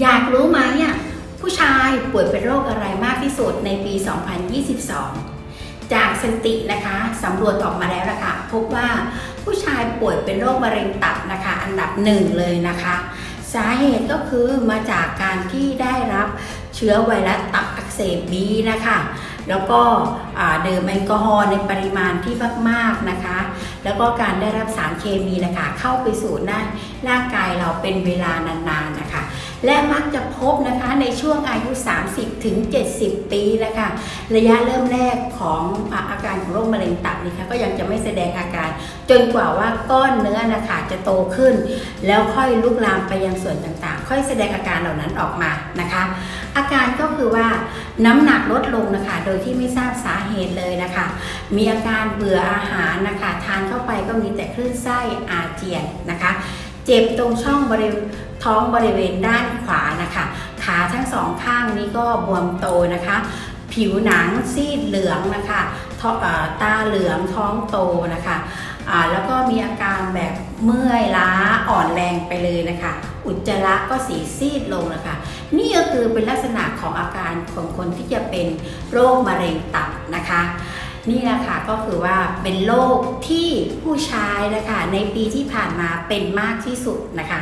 อยากรู้ไหมอะผู้ชายป่วยเป็นโรคอะไรมากที่สุดในปี 2022 จากสถิตินะคะสำรวจออกมาแล้วนะคะพบว่าผู้ชายป่วยเป็นโรคมะเร็งตับนะคะ อันดับหนึ่งเลยนะคะ สาเหตุก็คือมาจากการที่ได้รับเชื้อไวรัสตับอักเสบบีนะคะ แล้วก็ดื่มแอลกอฮอล์ในปริมาณที่มากๆนะคะ แล้วก็การได้รับสารเคมีนะคะ เข้าไปสู่หน้าร่างกายเราเป็นเวลานานๆนะคะ และมักจะพบนะคะในช่วงอายุ 30 ถึง 70 ปีนะคะ ระยะเริ่มแรกของอาการของโรคมะเร็งตับนี่คะก็ยังจะไม่แสดงอาการ จนกว่าว่าก้อนเนื้อนะคะจะโตขึ้น แล้วค่อยลุกลามไปยังส่วนต่างๆ ค่อยแสดงอาการเหล่านั้นออกมานะคะ อาการก็คือว่าน้ำหนักลดลงนะคะ โดยที่ไม่ทราบสาเหตุเลยนะคะ มีอาการเบื่ออาหารนะคะ ทานเข้าไปก็มีแต่คลื่นไส้อาเจียนนะคะ เจ็บตรงช่องบริเวณท้องบริเวณด้านขวานะคะ ขาทั้งสองข้างนี้ก็บวมโตนะคะ ผิวหนังซีดเหลืองนะคะตาเหลืองท้องโตนะคะแล้วก็มีอาการแบบเมื่อยล้าอ่อนแรงไปเลยนะคะ อุจจาระก็สีซีดลงนะคะ นี่ก็คือเป็นลักษณะของอาการของคนที่จะเป็นโรคมะเร็งตับนะคะ นี่แหละค่ะก็คือว่าเป็นโรคที่ผู้ชายนะคะในปีที่ผ่านมาเป็นมากที่สุดนะคะ